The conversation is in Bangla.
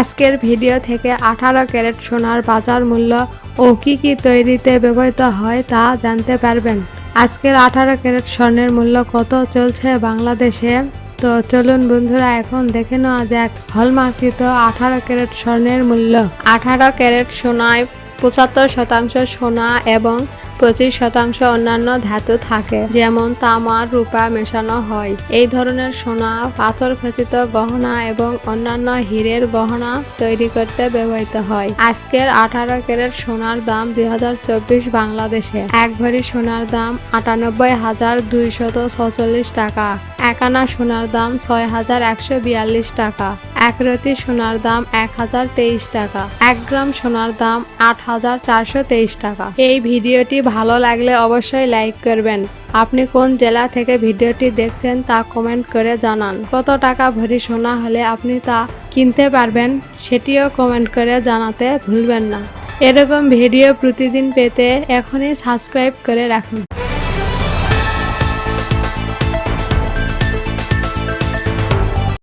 আজকের ভিডিও থেকে আঠারো ক্যারেট সোনার বাজার মূল্য ও কি কি তৈরিতে ব্যবহৃত হয় তা জানতে পারবেন। আজকের আঠারো ক্যারেট স্বর্ণের মূল্য কত চলছে বাংলাদেশে? তো চলুন বন্ধুরা, এখন দেখে নেওয়া যাক হলমার্কিত আঠারো ক্যারেট স্বর্ণের মূল্য। আঠারো ক্যারেট সোনায় পঁচাত্তর শতাংশ সোনা এবং পঁচিশ শতাংশ অন্যান্য ধাতু থাকে, যেমন তামা, রূপা মেশানো হয়। এই ধরনের সোনা, পাথর খচিত গহনা এবং অন্যান্য হীরের গহনা তৈরি করতে ব্যবহৃত হয়। আজকের আঠারো ক্যারেট সোনার দাম দুই হাজার চব্বিশ বাংলাদেশে। এক ভরি সোনার দাম আটানব্বই হাজার দুইশত ছচল্লিশ টাকা। একানা সোনার দাম ছয় হাজার একশো বিয়াল্লিশ টাকা। এক রতি সোনার দাম এক হাজার তেইশ টাকা, এক গ্রাম সোনার দাম আট হাজার চারশো তেইশ টাকা। এই ভিডিওটি ভালো লাগলে অবশ্যই লাইক করবেন। আপনি কোন জেলা থেকে ভিডিওটি দেখছেন তা কমেন্ট করে জানান। কত টাকা ভরি সোনা হলে আপনি তা কিনতে পারবেন সেটিও কমেন্ট করে জানাতে ভুলবেন না। এরকম ভিডিও প্রতিদিন পেতে এখনই সাবস্ক্রাইব করে রাখুন।